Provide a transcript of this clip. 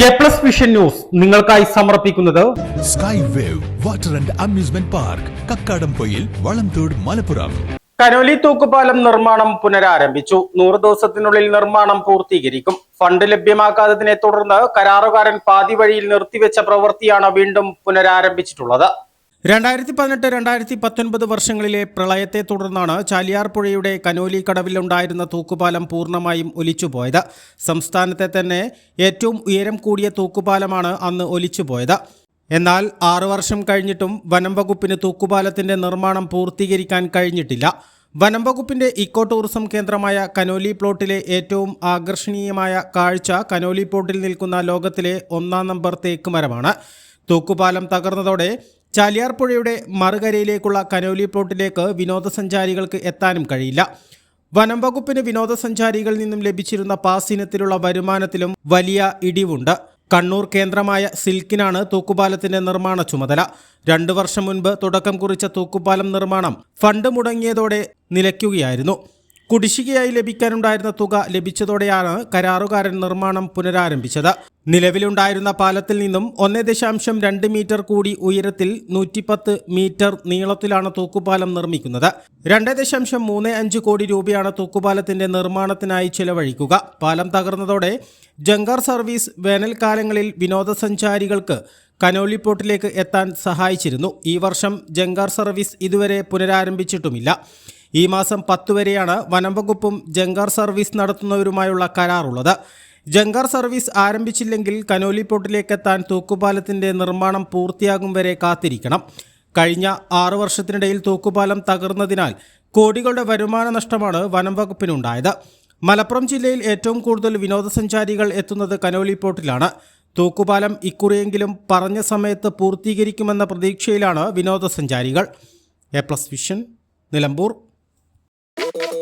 A plus vision news നിങ്ങൾക്കായി സമർപ്പിക്കുന്നത് sky wave water and amusement park Kakkadampoyil Valamthode Malappuram. Conolly തൂക്കുപാലം നിർമ്മാണം പുനരാരംഭിച്ചു. നൂറ് ദിവസത്തിനുള്ളിൽ നിർമ്മാണം പൂർത്തീകരിക്കും. ഫണ്ട് ലഭ്യമാക്കാത്തതിനെ തുടർന്ന് കരാറുകാരൻ പാതി വഴിയിൽ നിർത്തിവെച്ച പ്രവൃത്തിയാണ് വീണ്ടും പുനരാരംഭിച്ചിട്ടുള്ളത്. രണ്ടായിരത്തി പതിനെട്ട് രണ്ടായിരത്തി പത്തൊൻപത് വർഷങ്ങളിലെ പ്രളയത്തെ തുടർന്നാണ് ചാലിയാർ പുഴയുടെ കനോലി കടവിലുണ്ടായിരുന്ന തൂക്കുപാലം പൂർണമായും ഒലിച്ചുപോയത്. സംസ്ഥാനത്തെ തന്നെ ഏറ്റവും ഉയരം കൂടിയ തൂക്കുപാലമാണ് അന്ന് ഒലിച്ചുപോയത്. എന്നാൽ ആറു വർഷം കഴിഞ്ഞിട്ടും വനം വകുപ്പിന് തൂക്കുപാലത്തിന്റെ നിർമ്മാണം പൂർത്തീകരിക്കാൻ കഴിഞ്ഞിട്ടില്ല. വനം വകുപ്പിന്റെ ഇക്കോ ടൂറിസം കേന്ദ്രമായ കനോലി പ്ലോട്ടിലെ ഏറ്റവും ആകർഷണീയമായ കാഴ്ച കനോലി പ്ലോട്ടിൽ നിൽക്കുന്ന ലോകത്തിലെ ഒന്നാം നമ്പർ തേക്ക് മരമാണ് തൂക്കുപാലം തകർന്നതോടെ ചാലിയാർ പുഴയുടെ മറുകരയിലേക്കുള്ള കനോലി പ്ലോട്ടിലേക്ക് വിനോദസഞ്ചാരികൾക്ക് എത്താനും കഴിയില്ല. വനം വകുപ്പിന് വിനോദസഞ്ചാരികളിൽ നിന്നും ലഭിച്ചിരുന്ന പാസ് ഇനത്തിലുള്ള വരുമാനത്തിലും വലിയ ഇടിവുണ്ട്. കണ്ണൂർ കേന്ദ്രമായ സിൽക്കിനാണ് തൂക്കുപാലത്തിന്റെ നിർമ്മാണ ചുമതല. രണ്ടു വർഷം മുൻപ് തുടക്കം കുറിച്ച തൂക്കുപാലം നിർമ്മാണം ഫണ്ട് മുടങ്ങിയതോടെ നിലയ്ക്കുകയായിരുന്നു. കുടിശ്ശികയായി ലഭിക്കാനുണ്ടായിരുന്ന തുക ലഭിച്ചതോടെയാണ് കരാറുകാരൻ നിർമ്മാണം പുനരാരംഭിച്ചത്. നിലവിലുണ്ടായിരുന്ന പാലത്തിൽ നിന്നും ഒന്നേ ദശാംശം രണ്ട് മീറ്റർ കൂടി ഉയരത്തിൽ നൂറ്റിപ്പത്ത് മീറ്റർ നീളത്തിലാണ് തൂക്കുപാലം നിർമ്മിക്കുന്നത്. രണ്ട് ദശാംശം മൂന്ന് അഞ്ച് കോടി രൂപയാണ് തൂക്കുപാലത്തിന്റെ നിർമ്മാണത്തിനായി ചെലവഴിക്കുക. പാലം തകർന്നതോടെ ജങ്കർ സർവീസ് വേനൽക്കാലങ്ങളിൽ വിനോദസഞ്ചാരികൾക്ക് കനോലി പോർട്ടിലേക്ക് എത്താൻ സഹായിച്ചിരുന്നു. ഈ വർഷം ജങ്കാർ സർവീസ് ഇതുവരെ പുനരാരംഭിച്ചിട്ടുമില്ല. ഈ മാസം പത്ത് വരെയാണ് വനംവകുപ്പും ജങ്കാർ സർവീസ് നടത്തുന്നവരുമായുള്ള കരാറുള്ളത്. ജങ്കാർ സർവീസ് ആരംഭിച്ചില്ലെങ്കിൽ കനോലി പോർട്ടിലേക്ക് എത്താൻ തൂക്കുപാലത്തിന്റെ നിർമ്മാണം പൂർത്തിയാകും വരെ കാത്തിരിക്കണം. കഴിഞ്ഞ ആറു വർഷത്തിനിടയിൽ തൂക്കുപാലം തകർന്നതിനാൽ കോടികളുടെ വരുമാന നഷ്ടമാണ് വനം വകുപ്പിനുണ്ടായത് മലപ്പുറം ജില്ലയിൽ ഏറ്റവും കൂടുതൽ വിനോദസഞ്ചാരികൾ എത്തുന്നത് കനോലി പോർട്ടിലാണ് തൂക്കുപാലം ഇക്കുറിയെങ്കിലും പറഞ്ഞ സമയത്ത് പൂർത്തീകരിക്കുമെന്ന പ്രതീക്ഷയിലാണ് വിനോദസഞ്ചാരികൾ. A plus vision Nilambur. Thank you.